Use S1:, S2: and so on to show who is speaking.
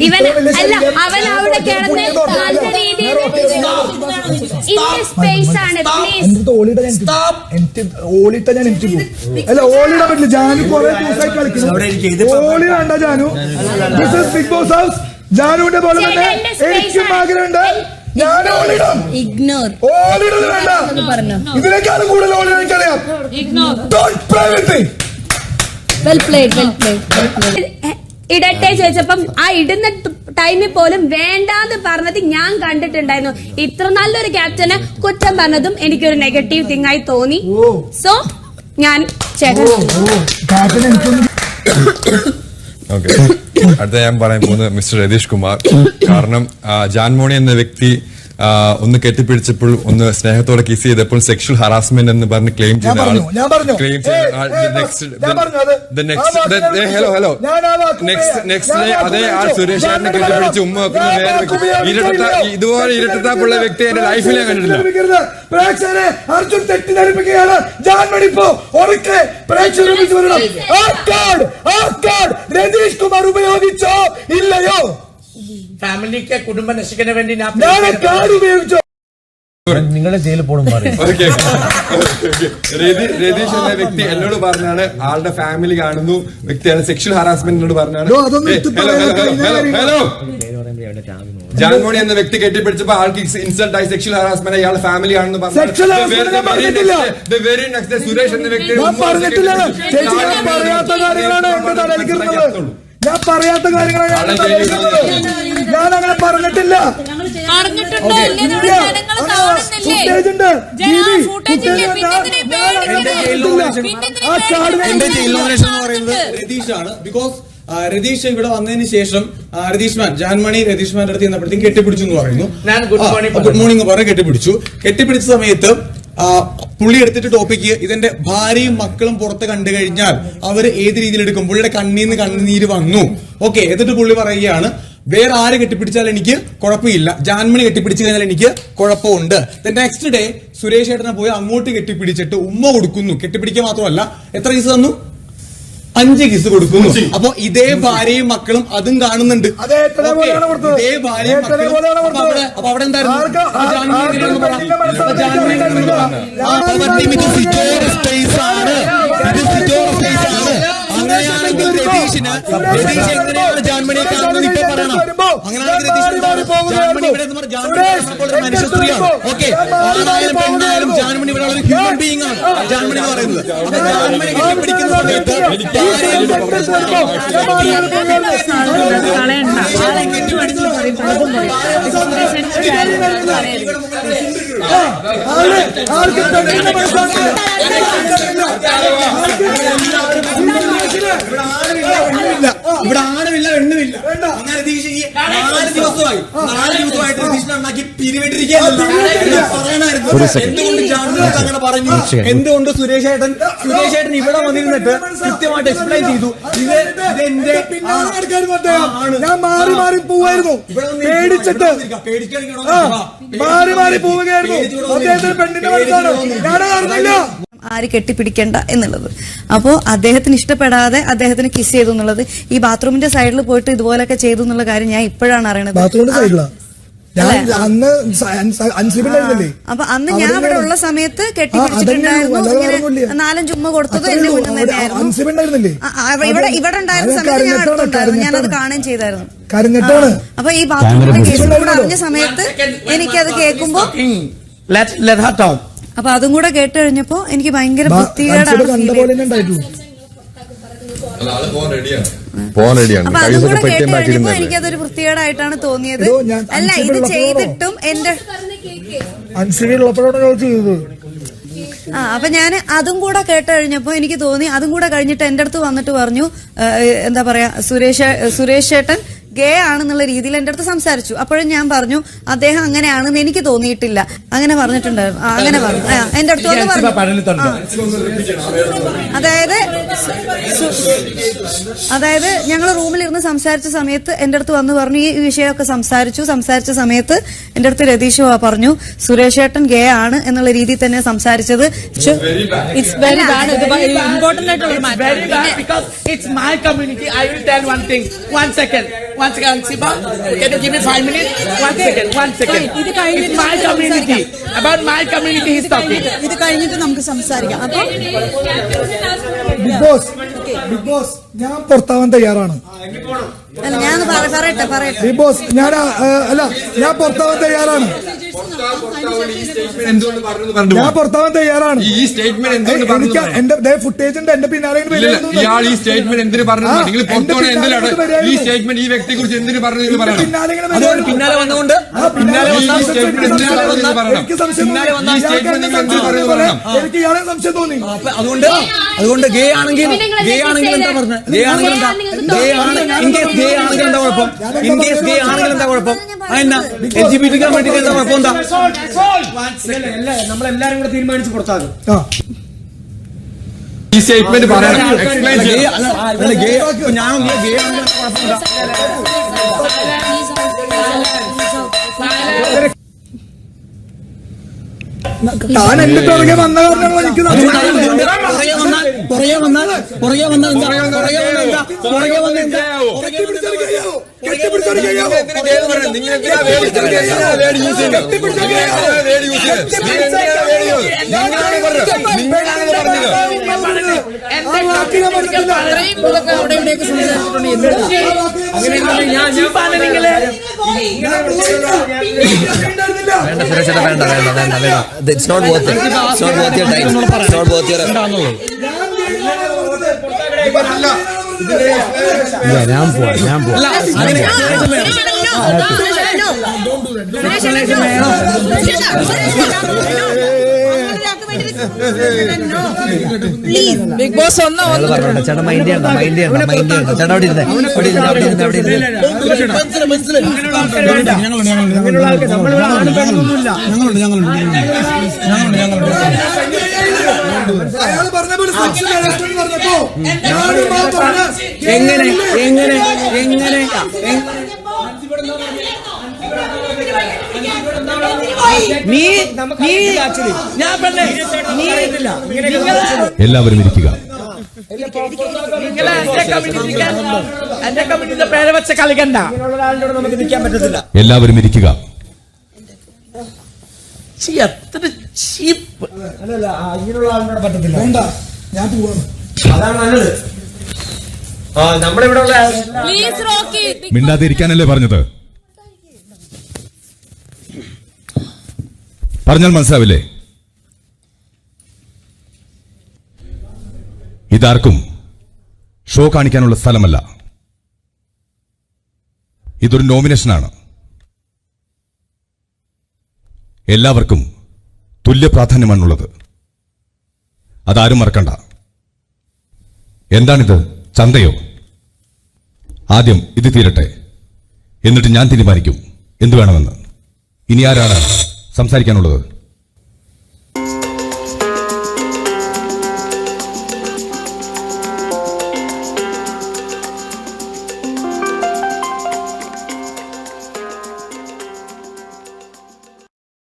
S1: ഇവൻ അല്ല അവൻ അവിടെ കിടന്ന് നല്ല രീതിയിൽ ഇന്റെ സ്പേസ് ആണ് പ്ലീസ്
S2: ഓളിട്ട ഞാൻ എനിക്ക് ഓളിട്ട ഞാൻ എനിക്ക് പോകും അല്ല പറ്റില്ല ജാനു കുറെ ദിവസമായി കളിക്കുന്നു ഓളി വേണ്ട Janu this is Bigg Boss house ജാനുവിന്റെ പോലെ തന്നെ എനിക്കും ആഗ്രഹമുണ്ട് ഞാൻ ഓളിടാം
S3: ഇഗ്നോർ
S2: ഓളിടത് വേണ്ട
S3: പറഞ്ഞു
S2: ഇതിനേക്കാളും കൂടുതൽ ഓളിടാൻ എനിക്കറിയാം don't me.
S3: Well played well played well played
S1: ഇടട്ടെ ചോദിച്ചപ്പം ആ ഇടുന്ന ടൈമിൽ പോലും വേണ്ടാന്ന് പറഞ്ഞത് ഞാൻ കണ്ടിട്ടുണ്ടായിരുന്നു. ഇത്ര നല്ലൊരു ക്യാപ്റ്റന് കുറ്റം പറഞ്ഞതും എനിക്കൊരു നെഗറ്റീവ് തിങ് ആയി തോന്നി. സോ ഞാൻ
S4: അടുത്ത ഞാൻ പറയാൻ പോകുന്നത് മിസ്റ്റർ രതീഷ് കുമാർ. കാരണം ജാൻമോണി എന്ന വ്യക്തി ഒന്ന് കെട്ടിപ്പിടിച്ചപ്പോൾ ഒന്ന് സ്നേഹത്തോടെ കിസ് ചെയ്തപ്പോൾ സെക്ഷൽ ഹറാസ്മെന്റ് എന്ന് പറഞ്ഞ് ക്ലെയിം ചെയ്ത
S2: ആൾ.
S4: ക്ലെയിം
S2: വാക്ക്
S4: ഹലോ ഹലോ. നെക്സ്റ്റ് നെക്സ്റ്റ്
S2: ആ
S4: അതേ
S2: ആൾ
S4: സുരേഷ് കെട്ടിപ്പിടിച്ച് ഉമ്മ വെക്കുന്ന. ഇരട്ടത്താ- ഇതുപോലെ ഇരട്ടത്താപ്പുള്ള വ്യക്തി എന്റെ ലൈഫിൽ ഞാൻ കണ്ടിട്ടില്ല.
S2: പ്രേക്ഷകരെ അർജുൻ തെറ്റിദ്ധരിപ്പിക്കുകയാണ്. ജാൻ മണിപ്പോ ഉറക്കെ പ്രേക്ഷകരെ വിളിച്ചു പറയണം. രതീഷ് കുമാർ ഉപയോഗിച്ചോ ഇല്ലയോ?
S5: ഫാമിലിക്ക് കുടുംബം നശിക്കുന്ന വേണ്ടി ഞാൻ
S6: ജയിലിൽ പോകണം
S4: രതീഷ് എന്ന വ്യക്തി എന്നോട് പറഞ്ഞാണ് ആളുടെ ഫാമിലി കാണുന്നു വ്യക്തിയാണ് സെക്ഷൽ ഹറാസ്മെന്റ് എന്നോട് പറഞ്ഞാണ്. ഹലോ ജാൻമോണി എന്ന വ്യക്തി കെട്ടിപ്പിടിച്ചപ്പോ ആൾക്ക് ഇൻസൾട്ട് ആയി സെക്ഷൽ ഹറാസ്മെന്റ് ഇയാളുടെ ഫാമിലി ആണെന്ന്
S2: പറഞ്ഞു.
S4: വെരി നെക്സ്റ്റ് സുരേഷ് എന്ന വ്യക്തി
S2: പറഞ്ഞിട്ടില്ല. ഞാൻ പറയാത്ത കാര്യങ്ങളാണ് ഞാൻ പറയാത്ത കാര്യങ്ങളാണ് ഞാൻ അങ്ങനെ പറഞ്ഞിട്ടില്ല?
S7: എന്റെ ജയിൽ നോമിനേഷൻ എന്ന് പറയുന്നത്. രതീഷാണ്. ബിക്കോസ് രതീഷ് ഇവിടെ വന്നതിന് ശേഷം രതീഷ് മാൻ ജാൻമണി രതീഷ് മാന്റെ അടുത്ത് ചെന്നപ്പോഴത്തേക്ക് കെട്ടിപ്പിടിച്ചു എന്ന് പറയുന്നു. ഗുഡ് മോർണിംഗ് പറഞ്ഞ്. കെട്ടിപ്പിടിച്ചു. കെട്ടിപ്പിടിച്ച സമയത്ത് പുള്ളി എടുത്തിട്ട് ടോപ്പിക്ക് ഇതിന്റെ ഭാര്യയും മക്കളും പുറത്ത് കണ്ടു കഴിഞ്ഞാൽ അവർ ഏത് രീതിയിൽ എടുക്കും? പുള്ളിയുടെ കണ്ണീന്ന് കണ്ണുനീര് വന്നു. ഓക്കെ എന്നിട്ട് പുള്ളി പറയുകയാണ് വേറെ ആര് കെട്ടിപ്പിടിച്ചാൽ എനിക്ക് കുഴപ്പമില്ല. ജാൻമണി കെട്ടിപ്പിടിച്ചു കഴിഞ്ഞാൽ എനിക്ക് കുഴപ്പമുണ്ട്. നെക്സ്റ്റ് ഡേ സുരേഷ് ഏട്ടനെ പോയി അങ്ങോട്ട് കെട്ടിപ്പിടിച്ചിട്ട് ഉമ്മ കൊടുക്കുന്നു. കെട്ടിപ്പിടിക്കുക മാത്രമല്ല എത്ര കിസ് തന്നു? അഞ്ച് കിസ് കൊടുക്കുന്നു. അപ്പൊ ഇതേ ഭാര്യയും മക്കളും അതും കാണുന്നുണ്ട്. ഇതേ ഭാര്യയും മക്കളും. അപ്പൊ അവിടെ എന്തായിരുന്നു. അങ്ങനെയാണെങ്കിൽ രതീഷിന് രതീഷ് എങ്ങനെയാണ് ജാൻമണിയെ കാണുന്നത് പറയണം അങ്ങനെയാണെങ്കിൽ രതീഷ് ജാൻമണി ഇവിടെ മനുഷ്യ സ്ത്രീയാണ് ഓക്കെ ആണായാലും പെണ്ണായാലും ജാൻമണി ഇവിടെ ഒരു ഹ്യൂമൻ ബീയിങ് ആണ് ജാൻമണി എന്ന് പറയുന്നത് അപ്പൊ ജാൻമണി കെട്ടിപ്പിടിക്കുന്ന സമയത്ത്
S2: ആർക്ക് പെണ്ണിന്റെ മനസ്സാണ്
S7: ഇല്ല. ഇവിടെ ആണുമില്ല അങ്ങനെ നാല് ദിവസമായി. നാല് ദിവസമായിട്ട് എന്തുകൊണ്ട് അങ്ങനെ പറഞ്ഞു? എന്തുകൊണ്ട് സുരേഷ് ഏട്ടൻ സുരേഷ് ഏട്ടൻ ഇവിടെ വന്നിരുന്നിട്ട് കൃത്യമായിട്ട് എക്സ്പ്ലെയിൻ ചെയ്തു. ഇത് ഇതെന്റെ
S2: ഞാൻ മാറി മാറി പോവായിരുന്നു. പേടിച്ചിട്ട്. മാറി മാറി പോവുകയായിരുന്നു. അദ്ദേഹത്തിന് പെണ്ണിന്റെ മനസ്സാണ്. ഞാൻ അറിഞ്ഞില്ല.
S3: ആര് കെട്ടിപ്പിടിക്കണ്ട എന്നുള്ളത്. അപ്പോൾ അദ്ദേഹത്തിന് ഇഷ്ടപ്പെടാതെ അദ്ദേഹത്തിന് കിസ് ചെയ്തു എന്നുള്ളത്. ഈ ബാത്റൂമിന്റെ സൈഡിൽ പോയിട്ട് ഇതുപോലൊക്കെ ചെയ്തു എന്നുള്ള കാര്യം ഞാൻ ഇപ്പോഴാണ് അറിയണത്.
S2: ബാത്റൂമിന്റെ
S3: അപ്പൊ അന്ന് ഞാൻ അവിടെ ഉള്ള സമയത്ത് കെട്ടിപ്പിടിച്ചിട്ടുണ്ടായിരുന്നു. നാലഞ്ച് ഉമ്മ കൊടുത്തത് എന്റെ മുന്നിൽ തന്നെയായിരുന്നു. ഇവിടെ ഇവിടെ ഉണ്ടായിരുന്ന സമയത്ത് ഞാൻ അടുത്തുണ്ടായിരുന്നു ഞാൻ അത് കാണുകയും ചെയ്തായിരുന്നു. അപ്പൊ ഈ ബാത്റൂമിന്റെ കേസും അറിഞ്ഞ സമയത്ത് എനിക്കത് കേൾക്കുമ്പോ അപ്പൊ അതും കൂടെ കേട്ട് കഴിഞ്ഞപ്പോ എനിക്ക് ഭയങ്കര വൃത്തികേടാണ്
S4: പോകാൻ റെഡിയാണ് പോകാൻ റെഡിയാണ്
S3: അപ്പൊ അതും കൂടെ കേട്ട് കഴിഞ്ഞപ്പോ എനിക്കതൊരു വൃത്തികേടായിട്ടാണ് തോന്നിയത്. അല്ല ഇത് ചെയ്തിട്ടും എന്റെ
S2: ചെയ്തത്?
S3: ആ അപ്പൊ ഞാൻ അതും കൂടെ കേട്ട് കഴിഞ്ഞപ്പോ എനിക്ക് തോന്നി അതും കൂടെ കഴിഞ്ഞിട്ട് എന്റെ അടുത്ത് വന്നിട്ട് പറഞ്ഞു എന്താ പറയാ സുരേഷ് സുരേഷ് ചേട്ടൻ ഗേ ആണെന്നുള്ള രീതിയിൽ എന്റെ അടുത്ത് സംസാരിച്ചു. അപ്പോഴും ഞാൻ പറഞ്ഞു അദ്ദേഹം അങ്ങനെയാണെന്ന് എനിക്ക് തോന്നിയിട്ടില്ല. അങ്ങനെ പറഞ്ഞിട്ടുണ്ടായിരുന്നു. ആ, അങ്ങനെ പറഞ്ഞു. ആ, എന്റെ അടുത്ത് വന്ന് പറഞ്ഞു. അതായത് സു- അതായത് ഞങ്ങൾ റൂമിലിരുന്ന് സംസാരിച്ച സമയത്ത് എന്റെ അടുത്ത് വന്ന് പറഞ്ഞു ഈ വിഷയമൊക്കെ സംസാരിച്ചു സംസാരിച്ച സമയത്ത് എന്റെ അടുത്ത് രതീഷ് പറഞ്ഞു സുരേഷ് ഏട്ടൻ ഗേ ആണ് എന്നുള്ള രീതിയിൽ തന്നെ സംസാരിച്ചത്.
S8: ഇറ്റ്സ് വെരി ബാഡ് ഇത് ഇമ്പോർട്ടന്റ് ആയിട്ടുള്ള ഒരു
S5: It's very bad because it's my community. I will tell one thing. One second. One second. Siba, can you give me five minutes? One second. One second.
S8: ഇത് കഴിഞ്ഞിട്ട്
S5: It's my
S8: നമുക്ക്
S5: community. About my community he's talking.
S8: ഇത് കഴിഞ്ഞിട്ട് നമുക്ക് സംസാരിക്കാം അപ്പൊ
S2: big boss big boss ഞാൻ പുറത്താവാൻ തയ്യാറാണ്
S3: അല്ല ഞാൻ പറയട്ടെ പറയട്ടെ
S2: ബിഗ് ബോസ് ഞാൻ ആ, അല്ല ഞാൻ പുറത്താവാൻ തയ്യാറാണ് ഞാൻ പുറത്താവാൻ തയ്യാറാണ്.
S4: ഈ സ്റ്റേറ്റ്മെന്റ് എന്തുകൊണ്ട്
S2: എന്റെ ഫുട്ടേജ് ഉണ്ട് എന്റെ പിന്നാലെ.
S4: ഇയാൾ ഈ സ്റ്റേറ്റ്മെന്റ് എന്തിനു പറഞ്ഞു
S2: ആ,
S4: നിങ്ങൾ പുറത്തോടെ
S2: പിന്നാലെ
S4: എന്തിനാണ്? ഈ സ്റ്റേറ്റ്മെന്റ് ഈ വ്യക്തിയെ കുറിച്ച് എന്തിനു പറഞ്ഞു നിങ്ങൾ പറയണം.
S2: പിന്നാലെ
S7: അതുകൊണ്ട് പിന്നാലെ വന്നുകൊണ്ട്
S2: പിന്നാലെ
S4: ഈ സ്റ്റേറ്റ്മെന്റ് എന്തിനാ പറയണം.
S7: പിന്നാലെ
S4: എന്തിനാ പറയണം?
S2: എനിക്ക് ഇയാളെ സംശയം തോന്നി.
S7: അതുകൊണ്ട് അതുകൊണ്ട് ഗേ ആണെങ്കിൽ ഗേ ആണെങ്കിൽ എന്താ? പറഞ്ഞത് ഗേ ആണെങ്കിൽ എന്താ? ഗേ ആണ് ഇൻ കേസ് ഗേ ആണെങ്കിൽ എന്താ കുഴപ്പം? ഇൻ കേസ് ഗേ ആണെങ്കിൽ എന്താ കുഴപ്പം? അതെന്നാ? എൽ ജി ബി ടിക്കാൻ വേണ്ടിട്ട് എന്താ കുഴപ്പം? എന്താ?
S5: നമ്മളെല്ലാരും കൂടെ തീരുമാനിച്ച് പുറത്താകും
S4: ഈ സ്റ്റേറ്റ്മെന്റ് പറയണം. എക്സ്പ്ലെയിൻ
S7: ഗേ
S4: ചെയ്യണം
S7: ഞാൻ ഗേ ആണെങ്കിൽ കുഴപ്പമില്ല
S2: താൻ എന്നിട്ട് പിറകെ വന്ന കാരണങ്ങൾ എനിക്ക്
S7: പുറകെ വന്നാൽ പുറകെ വന്നാൽ എന്താ? പുറകെ വന്നാൽ എന്താ? പുറകെ വന്നാൽ എന്താ?
S2: ഉണ്ടായിരുന്നില്ല.
S6: സുരക്ഷ വേണ്ട വേണ്ട വേണ്ട വേണ്ട it's not worth it's not worth your time it's not worth your
S2: ഞാൻ പോവാ ഞാൻ പോവാ
S7: അല്ല അങ്ങനെ
S8: ബിഗ് ബോസ് ഒന്ന്
S6: ചേട്ടാ മൈൻഡ് ചെയ്യണ്ട മൈൻഡ് ചെയ്യണ്ട മൈൻഡ് ചെയ്യണ്ട. ചേട്ടാ അവിടെ ഇരുന്നേ അവിടെ ഇരുന്ന് അവിടെ ഇരുന്ന് അവിടെ
S7: ഞങ്ങളുണ്ട് ഞങ്ങളുണ്ട് ഞങ്ങളുണ്ട് ഞങ്ങളുണ്ട്.
S2: അയാൾ പറഞ്ഞ പോലെ സെക്ഷൻ ഹരാസ്മെന്റ് പറഞ്ഞപ്പോ ഞാനും ആ പറഞ്ഞ
S7: എങ്ങനെ? എങ്ങനെ? എങ്ങനെ?
S5: നീ നീ ഞാൻ പെണ്ണേ. നീ
S9: എല്ലാവരും ഇരിക്കുക.
S5: എന്റെ പേര് വെച്ച് കളിക്കണ്ട. നമുക്ക് നിൽക്കാൻ പറ്റത്തില്ല
S9: എല്ലാവരും ഇരിക്കുക.
S5: ചീ, എത്ര ചീപ്പ്.
S2: വേണ്ട ഞാൻ പോവാണ്.
S8: പ്ലീസ് റോക്കി
S9: മിണ്ടാതിരിക്കാനല്ലേ പറഞ്ഞത്? പറഞ്ഞാൽ മനസ്സിലാവില്ലേ? ഇതാർക്കും ഷോ കാണിക്കാനുള്ള സ്ഥലമല്ല. ഇതൊരു നോമിനേഷനാണ്. എല്ലാവർക്കും തുല്യ പ്രാധാന്യമാണുള്ളത്. അതാരും മറക്കണ്ട. എന്താണിത്? ചന്തയോ? ആദ്യം ഇത് തീരട്ടെ. എന്നിട്ട് ഞാൻ തീരുമാനിക്കും. എന്തു വേണമെന്ന്. ഇനി ആരാണ് സംസാരിക്കാനുള്ളത്.